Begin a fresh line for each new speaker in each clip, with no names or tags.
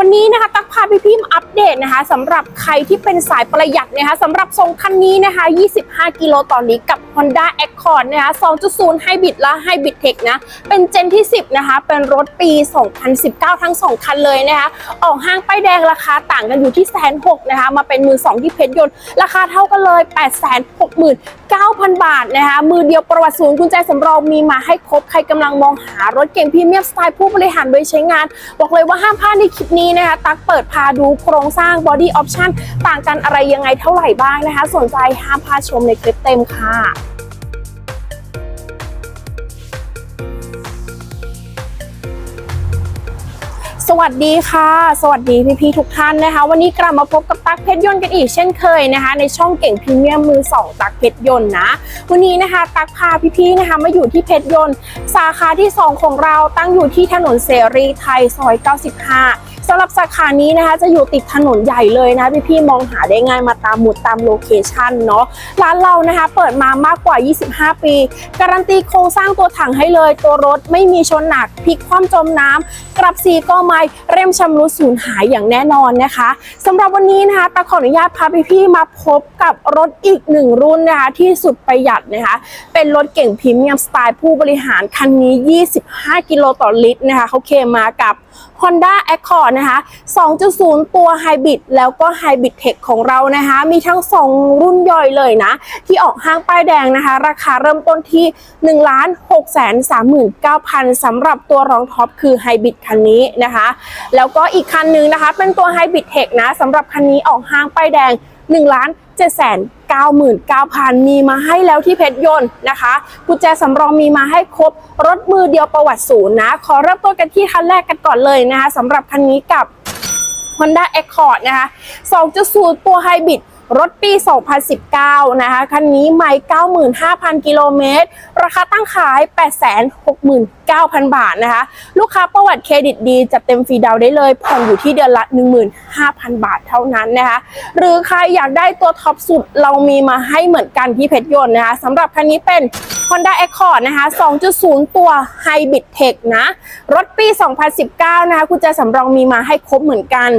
วันนี้นะคะตักพาพี่พี่ๆมอัปเดตนะคะสำหรับใครที่เป็นสายประหยัดนะคะสำหรับทรงคันนี้นะคะ 25 กิโลต่อนนี้กับ Honda Accord นะคะ 2.0 Hybrid และ Hybrid Tech นะ เป็นเจนที่ 10 นะคะ เป็นรถปี 2019 ทั้ง 2 คันเลยนะคะ ออกห้างป้ายแดงราคาต่างกันอยู่ที่แสนหกนะคะ มาเป็นมือ2ที่เพชรยนต์ ราคาเท่ากันเลย 8 6 9 0 0 0 บาทนะคะ มือเดียวประวัติศูนย์กุญแจสำรองมีมาให้ครบ ใครกำลังมองหารถเก่งพรีเมียมสไตล์ผู้บริหารไว้ใช้งาน บอกเลยว่าห้ามพลาดในคลิปนี้นะคะ ตักเปิดพาดูโครงสร้าง body option ต่างกันอะไรยังไงเท่าไหร่บ้างนะคะ สนใจห้ามพลาดชมในคลิปเต็มค่ะสวัสดีค่ะ สวัสดีพี่ๆทุกท่านนะคะ วันนี้กลับมาพบกับตั๊กเพชรยนต์กันอีกเช่นเคยนะคะ ในช่องเก่งพรีเมียมมือสองตั๊กเพชรยนต์นะ วันนี้นะคะ ตั๊กพาพี่ๆนะคะมาอยู่ที่เพชรยนต์สาขาที่ 2 ของเราตั้งอยู่ที่ถนนเสรีไทยซอย 95 สำหรับสาขานี้นะคะจะอยู่ติดถนนใหญ่เลยนะพี่ๆมองหาได้ง่ายมาตามหมุดตามโลเคชันเนาะร้านเรานะคะเปิดมามากกว่า 25 ปี การันตีโครงสร้างตัวถังให้เลย ตัวรถไม่มีชนหนักพลิกคว่ำจมน้ำกลับสีก็ไม่เร่มชำรุดสูญหายอย่างแน่นอนนะคะสำหรับวันนี้นะคะตาขออนุญาตพาพี่ๆมาพบกับรถอีกหนึ่งรุ่นนะคะที่สุดประหยัดนะคะเป็นรถเก่งพรีเมียมสไตล์ผู้บริหารคันนี้ 25 กิโลต่อลิตรนะคะเขาเคลมมากับ Honda Accord นะคะ 2.0 ตัว Hybrid แล้วก็ Hybrid Tech ของเรานะคะ มีทั้ง 2 รุ่นย่อยเลยนะ ที่ออกห้างป้ายแดงนะคะ ราคาเริ่มต้นที่ 1 6 3 9 0 0 0สำหรับตัวรองท็อปคือ Hybrid คันนี้นะคะ แล้วก็อีกคันหนึงนะคะ เป็นตัว Hybrid Tech นะสำหรับคันนี้ออกห้างป้ายแดง1ล้าน7 9 9 0 0 0 มีมาให้แล้วที่เพชรยนต์นะคะกุญแจสำรองมีมาให้ครบรถมือเดียวประวัติศูนย์นะ ขอเริ่มต้นกันที่คันแรกกันก่อนเลยนะคะสำหรับคันนี้กับ Honda Accord นะคะ 2.0 ตัวไฮบริด รถปี 2019 นะคะ คันนี้ไม่95,000 กิโลเมตร ราคาตั้งขาย 869,000 บาทนะคะ ลูกค้าประวัติเครดิตดี จัดเต็มฟรีดาวได้เลย ผ่อนอยู่ที่เดือนละ 15,000 บาทเท่านั้นนะคะ หรือใครอยากได้ตัวท็อปสุดเรามีมาให้เหมือนกันที่เพชรยนต์นะคะสำหรับคันนี้เป็น Honda Accord นะคะ 2.0 ตัว Hybrid Tech นะ รถปี 2019 นะคะกุญแจสำรองมีมาให้ครบเหมือนกัน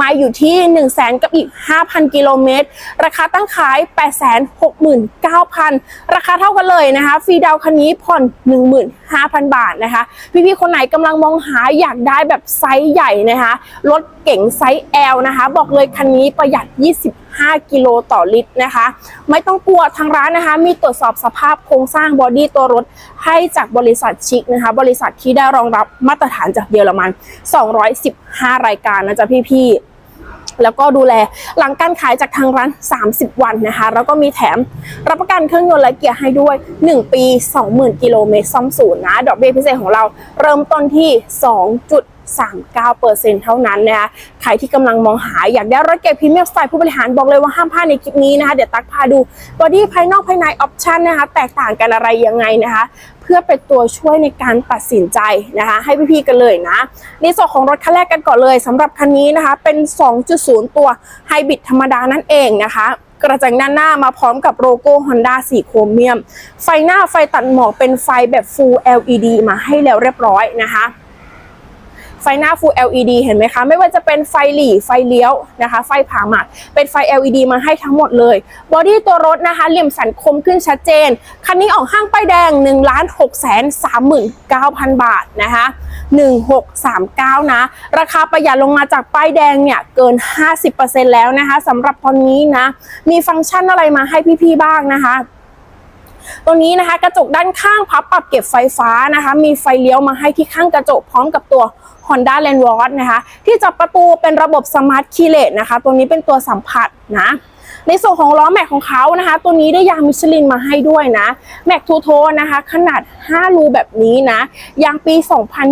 มาอยู่ที่ 1 0 0 0 0 0 กับอีก 5,000 กิโลเมตรราคาตั้งขาย 869,000 ราคาเท่ากันเลยนะคะ ฟรีดาวคันนี้ผ่อน 15,000 บาทนะคะ พี่ๆ คนไหนกำลังมองหาอยากได้แบบไซส์ใหญ่นะคะ รถเก๋งไซส์ L นะคะ บอกเลยคันนี้ประหยัด25กิโลต่อลิตรนะคะ ไม่ต้องกลัวทางร้านนะคะ มีตรวจสอบสภาพโครงสร้างบอดี้ตัวรถ ให้จากบริษัทชิคนะคะ บริษัทที่ได้รองรับมาตรฐานจากเยอรมัน 215 รายการนะจ๊ะพี่ๆ แล้วก็ดูแลหลังการขายจากทางร้าน 30 วันนะคะ แล้วก็มีแถมรับประกันเครื่องยนต์และเกียร์ให้ด้วย 1 ปี 20,000 กิโลเมตรซ่อมศูนย์นะ ดอกเบี้ยพิเศษของเราเริ่มต้นที่ 39%เท่านั้นนะคะใครที่กำลังมองหาอยากได้รถเก๋พรีเมียมสไตล์ผู้บริหารบอกเลยว่าห้ามพลาดในคลิปนี้นะคะเดี๋ยวตักพาดูบอดี้ภายนอกภายในออปชันนะคะแตกต่างกันอะไรยังไงนะคะเพื่อเป็นตัวช่วยในการตัดสินใจนะคะ ให้พี่ๆกันเลยนะในส่วนของรถคันแรกกันก่อนเลยสำหรับคันนี้นะคะเป็น 2.0 ตัวไฮบริดธรรมดานั่นเองนะคะ กระจังด้านหน้ามาพร้อมกับโลโก้ Honda สีโครเมียม ไฟหน้าไฟตัดหมอกเป็นไฟแบบ Full LED มาให้แล้วเรียบร้อยนะคะ ไฟหน้า Full LED เห็นไหมคะ ไม่ว่าจะเป็นไฟหลีไฟเลี้ยวนะคะ ไฟผ่าหมากเป็นไฟ LED มาให้ทั้งหมดเลย บอดี้ตัวรถนะคะ เหลี่ยมสันคมขึ้นชัดเจน คันนี้ออกห้างป้ายแดง 1 6 3 9 0 0 0 บาทนะคะ1639 นะ ราคาประหยัดลงมาจากป้ายแดงเนี่ย เกิน 50%แล้วนะคะสำหรับตอนนี้นะ มีฟังก์ชันอะไรมาให้พี่ ๆ บ้างนะคะ ตัวนี้นะคะกระจกด้านข้างพับปรับเก็บไฟฟ้านะคะ มีไฟเลี้ยวมาให้ที่ข้างกระจกพร้อมกับตัว Honda Land w a t นะคะ ที่จับประตูเป็นระบบสมาร์ทคีเลตนะคะ ตัวนี้เป็นตัวสัมผัสนะในส่วนของล้อแม็กของเขานะคะ ตัวนี้ได้ยางมิชลินมาให้ด้วยนะ แม็กทูโทนนะคะ ขนาด 5 รูแบบนี้นะยางปี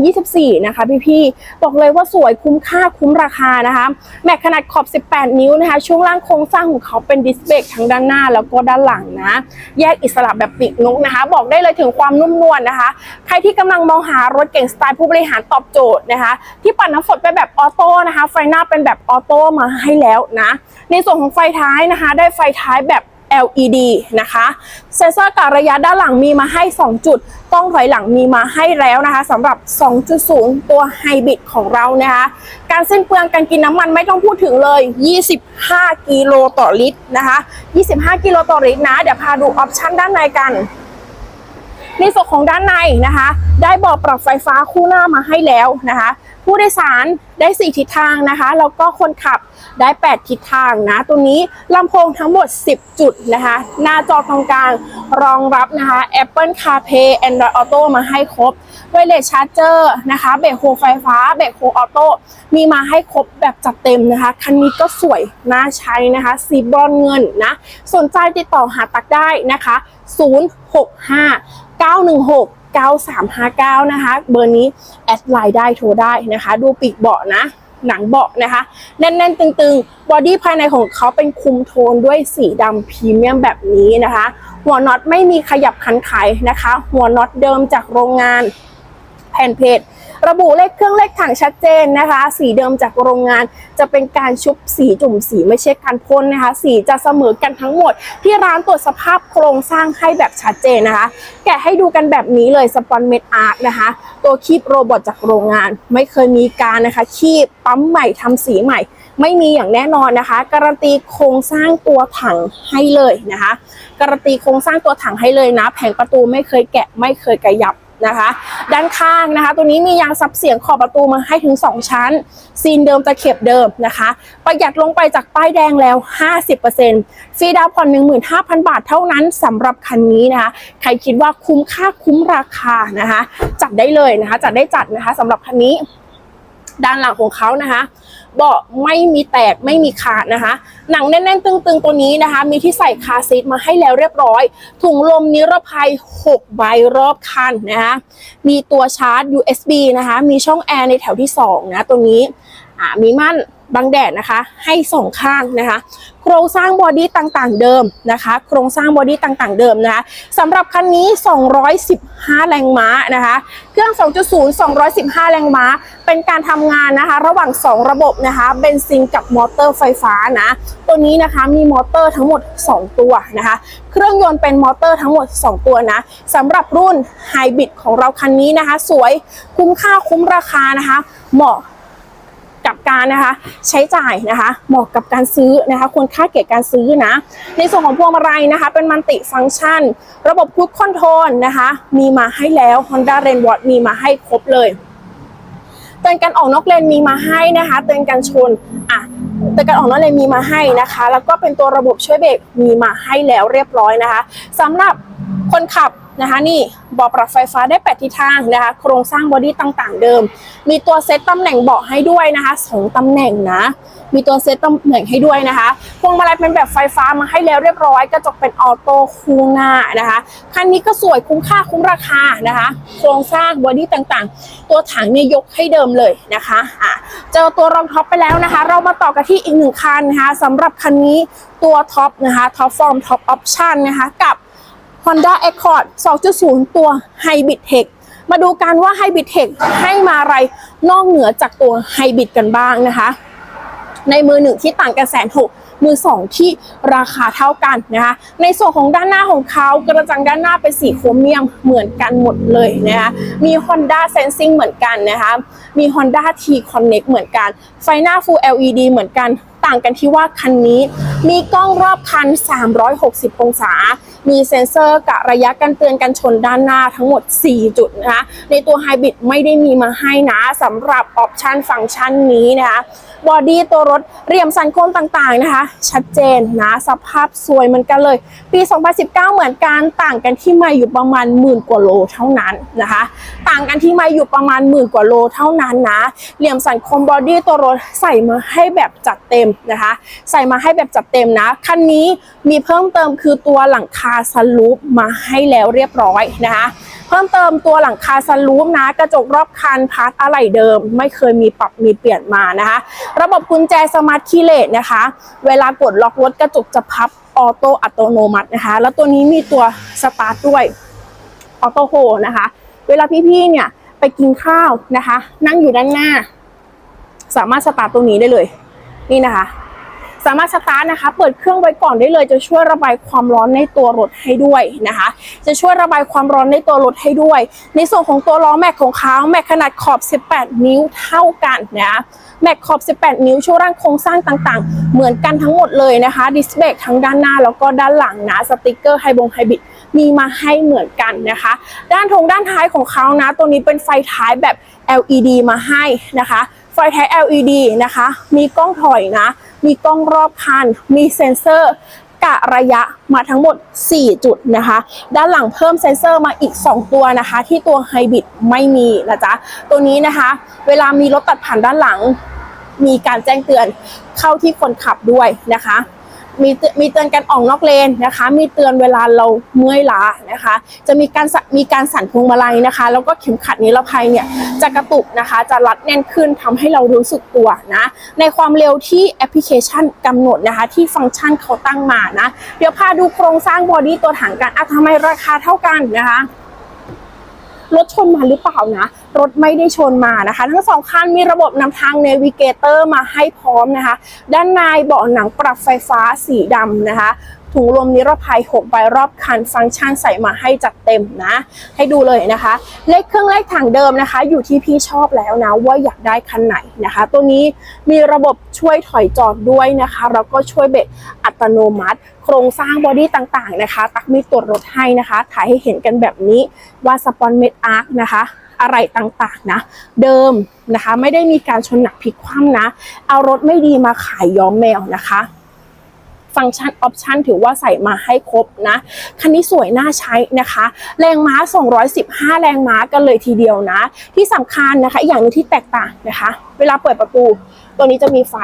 2024 นะคะพี่ๆ บอกเลยว่าสวยคุ้มค่าคุ้มราคานะคะ แม็กขนาดขอบ 18 นิ้วนะคะ ช่วงล่างโครงสร้างของเขาเป็นดิสเบรกทั้งด้านหน้าแล้วก็ด้านหลังนะ แยกอิสระแบบปีกนกนะคะ บอกได้เลยถึงความนุ่มนวลนะคะ ใครที่กำลังมองหารถเก่งสไตล์ผู้บริหารตอบโจทย์นะคะ ที่ปัดน้ำฝนไปแบบออโต้นะคะ ไฟหน้าเป็นแบบออโต้มาให้แล้วนะ ในส่วนของไฟท้ายนะคะ ได้ไฟท้ายแบบ LED นะคะเซ็นเซอร์การระยะด้านหลังมีมาให้ 2 จุด ต้องถอยหลังมีมาให้แล้วนะคะสำหรับ 2.0 ตัวไฮบริดของเรานะคะ การสิ้นเปลืองการกินน้ำมันไม่ต้องพูดถึงเลย 25 กิโลต่อลิตรนะคะ 25 กิโลต่อลิตรนะ เดี๋ยวพาดูออปชันด้านในกัน ในส่วนของด้านในนะคะ ได้เบอกปรับไฟฟ้าคู่หน้ามาให้แล้วนะคะ ผู้โดยสารได้ 4 ทิศทางนะคะแล้วก็คนขับได้ 8 ทิศทางนะ ตัวนี้ลำโพงทั้งหมด 10 จุดนะคะ หน้าจอตรงกลางรองรับนะคะ Apple CarPlay Android Auto มาให้ครบไวเลสชาร์จเจอร์นะคะเบรกโฮไฟฟ้าเบรกโฮออโต้มีมาให้ครบแบบจัดเต็มนะคะ คันนี้ก็สวยน่าใช้นะคะสีบรอนเงินนะ สนใจติดต่อหาตักได้นะคะ 065 916 9359 นะคะ เบอร์นี้แอดไลน์ได้โทรได้นะคะ ดูปีกเบาะนะ หนังเบาะนะคะ แน่นๆ ตึงๆ บอดี้ภายในของเขาเป็นคุมโทนด้วยสีดำพรีเมียมแบบนี้นะคะ หัวน็อตไม่มีขยับขันไขนะคะ หัวน็อตเดิมจากโรงงานแผ่นเพจ ระบุเลขเครื่องเลขถังชัดเจนนะคะ สีเดิมจากโรงงานจะเป็นการชุบสีจุ่มสีไม่ใช่การพ่นนะคะ สีจะเสมอกันทั้งหมด ที่ร้านตรวจสภาพโครงสร้างให้แบบชัดเจนนะคะ แกะให้ดูกันแบบนี้เลยสปอนเมดอาร์ตนะคะ ตัวคีบโรบอทจากโรงงาน ไม่เคยมีการนะคะคีบปั๊มใหม่ทำสีใหม่ ไม่มีอย่างแน่นอนนะคะ การันตีโครงสร้างตัวถังให้เลยนะคะ การันตีโครงสร้างตัวถังให้เลยนะ แผงประตูไม่เคยแกะไม่เคยกระยับ นะคะ ด้านข้างนะคะ ตัวนี้มียางซับเสียงขอบประตูมาให้ถึง 2 ชั้น ซีนเดิมตะเข็บเดิมนะคะ ประหยัดลงไปจากป้ายแดงแล้ว 50%ฟรีดาวน์ผ่อน15,000 บาทเท่านั้นสำหรับคันนี้นะคะ ใครคิดว่าคุ้มค่าคุ้มราคานะคะ จัดได้เลยนะคะ จัดได้จัดนะคะสำหรับคันนี้ ด้านหลังของเขานะคะ เบาะไม่มีแตกไม่มีขาดนะคะ หนังแน่นๆ ตึงๆ ตัวนี้นะคะ มีที่ใส่คาซีทมาให้แล้วเรียบร้อย ถุงลมนิรภัย 6 ใบรอบคันนะคะ มีตัวชาร์จ USB นะคะ มีช่องแอร์ในแถวที่ 2 นะ ตัวนี้มีม่าน บังแดดนะคะ ให้สองข้างนะคะ โครงสร้างบอดี้ต่างๆ เดิมนะคะ โครงสร้างบอดี้ต่างๆ เดิมนะคะสำหรับคันนี้ 215 แรงม้านะคะ เครื่อง 2.0 215 แรงม้า เป็นการทำงานนะคะ ระหว่าง 2 ระบบนะคะเบนซินกับมอเตอร์ไฟฟ้านะ ตัวนี้นะคะมีมอเตอร์ทั้งหมด 2 ตัวนะคะ เครื่องยนต์เป็นมอเตอร์ทั้งหมด 2 ตัวนะสำหรับรุ่นไฮบริดของเราคันนี้นะคะ สวยคุ้มค่าคุ้มราคานะคะ เหมาะ กับการนะคะใช้จ่ายนะคะ เหมาะกับการซื้อนะคะควรค่าแก่การซื้อนะ ในส่วนของพวงมาลัยนะคะ เป็นมันติฟังก์ชัน ระบบคุกคอนโทรลนะคะ มีมาให้แล้ว Honda r a i n w a t มีมาให้ครบเลยเตือนการออกนอกเลนมีมาให้นะคะเตือนการชนอะเตือนการออกนอกเลนมีมาให้นะคะ แล้วก็เป็นตัวระบบช่วยเบรกมีมาให้แล้วเรียบร้อยนะคะสำหรับ คนขับนะคะนี่เบาะปรับไฟฟ้าได้แปดทิศทางนะคะโครงสร้างบอดี้ต่างๆ เดิม มีตัวเซตตำแหน่งเบาะให้ด้วยนะคะสองตำแหน่งนะ มีตัวเซตตำแหน่งให้ด้วยนะคะพวงมาลัยเป็นแบบไฟฟ้ามาให้แล้วเรียบร้อยกระจกเป็นออโต้คู่หน้านะคะคันนี้ก็สวยคุ้มค่าคุ้มราคานะคะ โครงสร้างบอดี้ต่างๆ ตัวถังเนี่ยยกให้เดิมเลยนะคะอะเจอตัวรองท็อปไปแล้วนะคะ เรามาต่อกันที่อีกหนึ่งคันนะคะสำหรับคันนี้ตัวท็อปนะคะท็อปฟอร์มท็อปออปชั่นนะคะกับ Honda Accord 2.0 ตัว Hybrid Tech มาดูกันว่า Hybrid Tech ให้มาอะไรนอกเหนือจากตัว Hybrid กันบ้างนะคะ ในมือหนึ่งที่ต่างกันแสนหก มือสองที่ราคาเท่ากันนะคะในส่วนของด้านหน้าของเขากระจังด้านหน้าเป็นสีโครเมียมเหมือนกันหมดเลยนะคะมี Honda Sensing เหมือนกันนะคะมี Honda T Connect เหมือนกัน ไฟหน้า Full LED เหมือนกันต่างกันที่ว่าคันนี้มีกล้องรอบคัน 360 องศา มีเซ็นเซอร์กะระยะการเตือนกันชนด้านหน้าทั้งหมด 4 จุดนะคะ ในตัวไฮบริดไม่ได้มีมาให้นะสำหรับออปชันฟังก์ชันนี้นะคะ บอดี้ตัวรถเรียมสันโค้งต่างๆนะคะ ชัดเจนนะสภาพสวยเหมือนกันเลย ปี 2019 เหมือนกันต่างกันที่ม่อยู่ประมาณหมื่นกว่าโลเท่านั้นนะคะ ต่างกันที่ม่อยู่ประมาณหมื่นกว่าโลเท่านั้นนะเหลี่ยมสันโค้งบอดี้ตัวรถใส่มาให้แบบจัดเต็มนะคะ ใส่มาให้แบบจัดเต็มนะคันนี้มีเพิ่มเติมคือตัวหลังคาสลูปมาให้แล้วเรียบร้อยนะคะ เพิ่มเติมตัวหลังคาสลูปนะ กระจกรอบคันพาร์ทอะไหล่เดิม ไม่เคยมีปรับมีเปลี่ยนมานะคะ ระบบกุญแจสมาร์ทคีย์เลสนะคะ เวลากดล็อกรถกระจกจะพับออโต้อัตโนมัตินะคะ แล้วตัวนี้มีตัวสตาร์ทด้วยออโต้โฮนะคะ เวลาพี่ๆเนี่ยไปกินข้าวนะคะ นั่งอยู่ด้านหน้า สามารถสตาร์ทตรงนี้ได้เลย นี่นะคะ สามารถสตาร์ทนะคะ เปิดเครื่องไว้ก่อนได้เลย จะช่วยระบายความร้อนในตัวรถให้ด้วยนะคะ จะช่วยระบายความร้อนในตัวรถให้ด้วย ในส่วนของตัวล้อแม็กของเขาแม็กขนาดขอบ 18 นิ้วเท่ากันนะแม็กขอบ 18 นิ้วช่วงร่างโครงสร้างต่างๆ เหมือนกันทั้งหมดเลยนะคะดิสเบรกทั้งด้านหน้าแล้วก็ด้านหลังนะสติกเกอร์ไฮบงไฮบิดมีมาให้เหมือนกันนะคะ ด้านทงด้านท้ายของเขานะ ตัวนี้เป็นไฟท้ายแบบ LED มาให้นะคะ ไฟท้าย LED นะคะ มีกล้องถอยนะ มีกล้องรอบคัน มีเซ็นเซอร์กะระยะมาทั้งหมด 4 จุดนะคะ ด้านหลังเพิ่มเซ็นเซอร์มาอีก 2 ตัวนะคะ ที่ตัวไฮบริดไม่มีนะจ๊ะ ตัวนี้นะคะ เวลามีรถตัดผ่านด้านหลัง มีการแจ้งเตือนเข้าที่คนขับด้วยนะคะ มีเตือนมีเตือนการออกนอกเลนนะคะ มีเตือนเวลาเราเมื่อยล้านะคะ จะมีการมีการสั่นพวงมาลัยนะคะ แล้วก็เข็มขัดนิรภัยเนี่ยจะกระตุกนะคะ จะรัดแน่นขึ้นทำให้เรารู้สึกตัวนะ ในความเร็วที่แอปพลิเคชันกำหนดนะคะ ที่ฟังก์ชันเขาตั้งมานะ เดี๋ยวพาดูโครงสร้างบอดี้ตัวถังกันอะทำไมราคาเท่ากันนะคะ รถชนมาหรือเปล่านะ รถไม่ได้ชนมานะคะ ทั้งสองคันมีระบบนำทางเนวิเกเตอร์มาให้พร้อมนะคะ ด้านในเบาะหนังปรับไฟฟ้าสีดำนะคะ ถุงลมนิรภัย6ใบรอบคันฟังก์ชันใส่มาให้จัดเต็มนะ ให้ดูเลยนะคะ เลขเครื่องเลขถังเดิมนะคะ อยู่ที่พี่ชอบแล้วนะ ว่าอยากได้คันไหนนะคะ ตัวนี้มีระบบช่วยถอยจอดด้วยนะคะแล้วก็ช่วยเบรกอัตโนมัติ โครงสร้างบอดี้ต่างๆนะคะ ตักมีตรวจรถให้นะคะ ถ่ายให้เห็นกันแบบนี้ว่าสปอนเมดอาร์คนะคะอะไรต่างๆนะ เดิมนะคะ ไม่ได้มีการชนหนักพลิกคว่ำนะ เอารถไม่ดีมาขายย้อมแมวนะคะ ฟังก์ชันออปชันถือว่าใส่มาให้ครบนะคันนี้สวยน่าใช้นะคะ แรงม้า 215 แรงม้ากันเลยทีเดียวนะ ที่สำคัญนะคะอีอย่างนึงที่แตกต่างนะคะ เวลาเปิดประตู ตัวนี้จะมีไฟ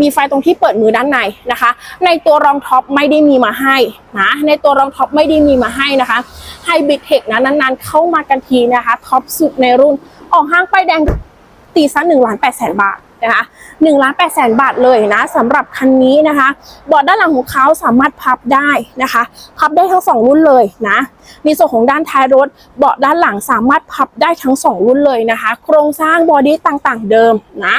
มีไฟตรงที่เปิดมือด้านในนะคะ ในตัวรองท็อปไม่ได้มีมาให้นะ ในตัวรองท็อปไม่ได้มีมาให้นะคะไฮบริดเทคนะนานๆเข้ามากันทีนะคะท็อปสุดในรุ่นออกห้างไปแดงตีซะหนึ่งล้านแปดแสนบาท นะคะหนึ่งล้านแปดแสนบาทเลยนะสำหรับคันนี้นะคะเบาะด้านหลังของเขาสามารถพับได้นะคะ พับได้ทั้งสองรุ่นเลยนะในส่วนของด้านท้ายรถเบาะด้านหลังสามารถพับได้ทั้งสองรุ่นเลยนะคะ โครงสร้างบอดี้ต่างๆเดิมนะ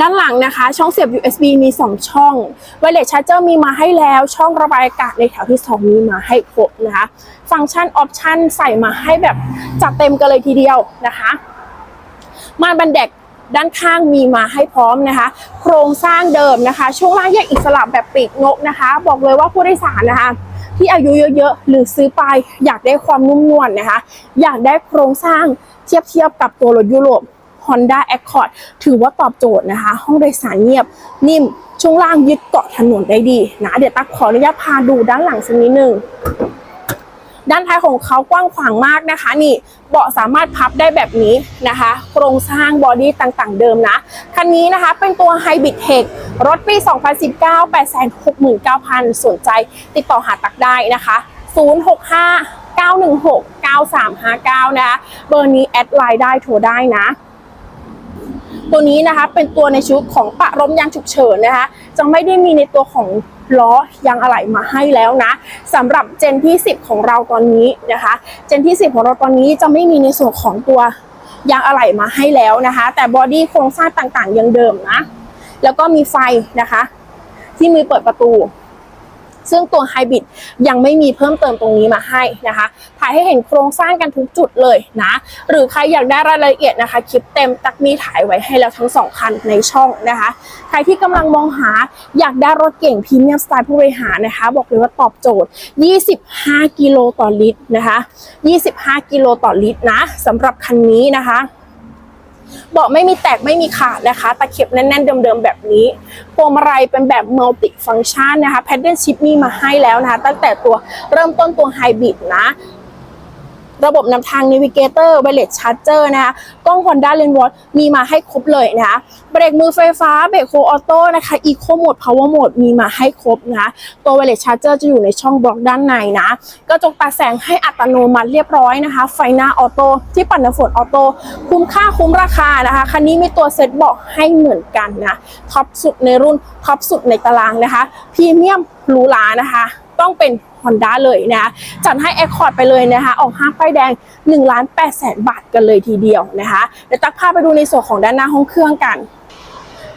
ด้านหลังนะคะ ช่องเสียบ USB มี 2 ช่องไวเลสชาร์เจอร์มีมาให้แล้วช่องระบายอากาศในแถวที่ 2 มีมาให้ครบนะคะ ฟังก์ชันออปชันใส่มาให้แบบจัดเต็มกันเลยทีเดียวนะคะม่านบันเด็ก ด้านข้างมีมาให้พร้อมนะคะ โครงสร้างเดิมนะคะ ช่วงล่างแยกอิสระแบบปีกนกนะคะ บอกเลยว่าผู้โดยสารนะคะที่อายุเยอะๆ หรือซื้อไปอยากได้ความนุ่มนวลนะคะ อยากได้โครงสร้างเทียบเทียบกับตัวรถยุโรป Honda Accord ถือว่าตอบโจทย์นะคะ ห้องโดยสารเงียบ นิ่ม ช่วงล่างยึดเกาะถนนได้ดีนะ เดี๋ยวตักขออนุญาตพาดูด้านหลังสักนิดนึง ด้านท้ายของเขากว้างขวางมากนะคะ นี่เบาะสามารถพับได้แบบนี้นะคะ โครงสร้างบอดี้ต่างๆ เดิมนะคันนี้นะคะเป็นตัว Hybrid Tech รถปี 2019 869,000 สนใจติดต่อหาตักได้นะคะ 065 916 9359 นะคะ เบอร์นี้แอดไลน์ได้โทรได้นะ ตัวนี้นะคะเป็นตัวในชุดของปะรมยางฉุกเฉินนะคะ จะไม่ได้มีในตัวของ ล้อยางอะไหล่มาให้แล้วนะสำหรับเจนที่ 10 ของเราตอนนี้นะคะ เจนที่ 10 ของเราตอนนี้จะไม่มีในส่วนของตัวยางอะไหล่มาให้แล้วนะคะ แต่บอดี้โครงสร้างต่างๆยังเดิมนะ แล้วก็มีไฟนะคะ ที่มือเปิดประตู ซึ่งตัวไฮบริดยังไม่มีเพิ่มเติมตรงนี้มาให้นะคะ ถ่ายให้เห็นโครงสร้างกันทุกจุดเลยนะ หรือใครอยากได้รายละเอียดนะคะ คลิปเต็มตักมีถ่ายไว้ให้แล้วทั้งสองคันในช่องนะคะ ใครที่กำลังมองหาอยากได้รถเก่งพรีเมียมสไตล์ผู้บริหารนะคะ บอกเลยว่าตอบโจทย์ 25 กิโลต่อลิตรนะคะ 25 กิโลต่อลิตรนะสำหรับคันนี้นะคะ เบาะไม่มีแตกไม่มีขาดนะคะ ตะเข็บแน่นๆ เดิมๆ แบบนี้พวงมาลัยเป็นแบบมัลติฟังก์ชันนะคะแพดเดิลชิปมีมาให้แล้วนะคะ ตั้งแต่ตัวเริ่มต้นตัวไฮบริดนะ ระบบนำทาง Navigator Wireless Charger นะคะกล้อง Honda Lens Watch มีมาให้ครบเลยนะคะเบรกมือไฟฟ้าเบรกโคออโต้นะคะ Eco Mode Power Mode มีมาให้ครบนะคะตัว Wireless Charger จะอยู่ในช่องบล็อกด้านในนะกระจกตัดแสงให้อัตโนมัติเรียบร้อยนะคะ ไฟหน้าออโต้ที่ปัดน้ำฝนออโต้คุ้มค่าคุ้มราคานะคะคันนี้มีตัวเซ็ตเบาะให้เหมือนกันนะท็อปสุดในรุ่นท็อปสุดในตารางนะคะพรีเมียมหรูหรานะคะ ต้องเป็น Honda เลยนะจัดให้ Accord ไปเลยนะคะออกห้างป้ายแดง1ล้าน8แสนบาทกันเลยทีเดียวนะคะเดี๋ยวตักพาไปดูในส่วนของด้านหน้าห้องเครื่องกัน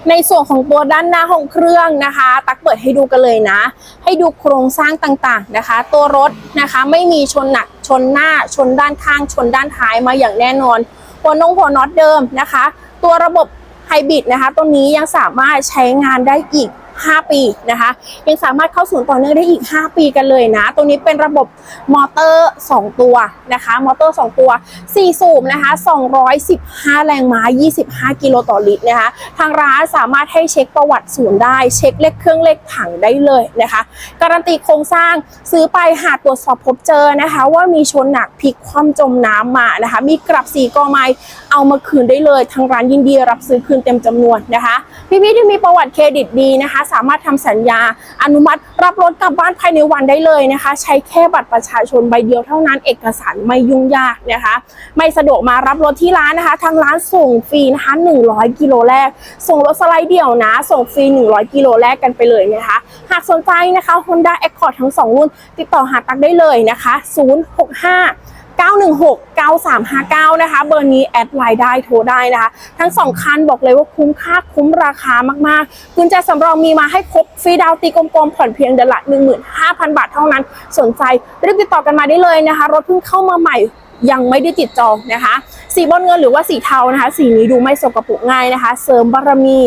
ในส่วนของตัวด้านหน้าห้องเครื่องนะคะ ตักเปิดให้ดูกันเลยนะ ให้ดูโครงสร้างต่างๆนะคะ ตัวรถนะคะไม่มีชนหนักชนหน้าชนด้านข้าง ชนด้านท้ายมาอย่างแน่นอนหัวนงหัวน็อตเดิมนะคะ ตัวระบบไฮบริดนะคะ ตัวนี้ยังสามารถใช้งานได้อีก 5 ปีนะคะ ยังสามารถเข้าศูนย์ต่อเนื่องได้อีก 5 ปีกันเลยนะตัวนี้เป็นระบบมอเตอร์ 2 ตัวนะคะ มอเตอร์ 2 ตัว 4 สูบนะคะ 215 แรงม้า 25 กิโลต่อลิตรนะคะ ทางร้านสามารถให้เช็คประวัติศูนย์ได้ เช็คเลขเครื่องเลขถังได้เลยนะคะ การันตีโครงสร้างซื้อไปหากตรวจสอบพบเจอนะคะ ว่ามีชนหนักพลิกคว่ำจมน้ำมานะคะ มีกลับสีกอไม้เอามาคืนได้เลย ทางร้านยินดีรับซื้อคืนเต็มจำนวนนะคะ พี่ๆที่มีประวัติเครดิตดีนะคะสามารถทำสัญญาอนุมัติรับรถกลับบ้านภายในวันได้เลยนะคะ ใช้แค่บัตรประชาชนใบเดียวเท่านั้นเอกสารไม่ยุ่งยากนะคะ ไม่สะดวกมารับรถที่ร้านนะคะ ทางร้านส่งฟรีนะคะ100 กิโลแรก ส่งรถสไลด์เดี่ยวนะ ส่งฟรี 100 กิโลแรกกันไปเลยนะคะ หากสนใจนะคะ Honda Accord ทั้ง 2 รุ่น ติดต่อหาตักได้เลยนะคะ 065 916 9359 นะคะ เบอร์นี้แอดไลน์ได้โทรได้นะคะ ทั้งสองคันบอกเลยว่าคุ้มค่าคุ้มราคามากๆกุญแจสำรองมีมาให้ครบฟรีดาวตีกลมๆ ผ่อนเพียงเดือนละ 15,000 บาทเท่านั้น สนใจรีบติดต่อกันมาได้เลยนะคะ รถเพิ่งเข้ามาใหม่ยังไม่ได้ติดจองนะคะ สีบอลเงินหรือว่าสีเทานะคะ สีนี้ดูไม่สกปรกง่ายนะคะ เสริมบารมี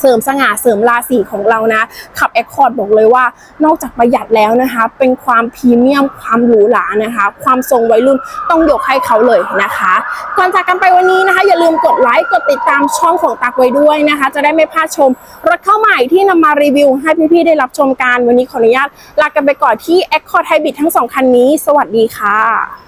เสริมสง่าเสริมราศีของเรานะ ขับแอคคอร์ดบอกเลยว่านอกจากประหยัดแล้วนะคะ เป็นความพรีเมียมความหรูหรานะคะ ความทรงวัยรุ่นต้องยกให้เขาเลยนะคะ ก่อนจากกันไปวันนี้นะคะ อย่าลืมกดไลค์กดติดตามช่องของตักไว้ด้วยนะคะ จะได้ไม่พลาดชมรถเข้าใหม่ที่นำมารีวิว ให้พี่ๆได้รับชมกันวันนี้ขออนุญาตลากันไปก่อนที่แอคคอร์ดไฮบริดทั้งสองคันนี้ สวัสดีค่ะ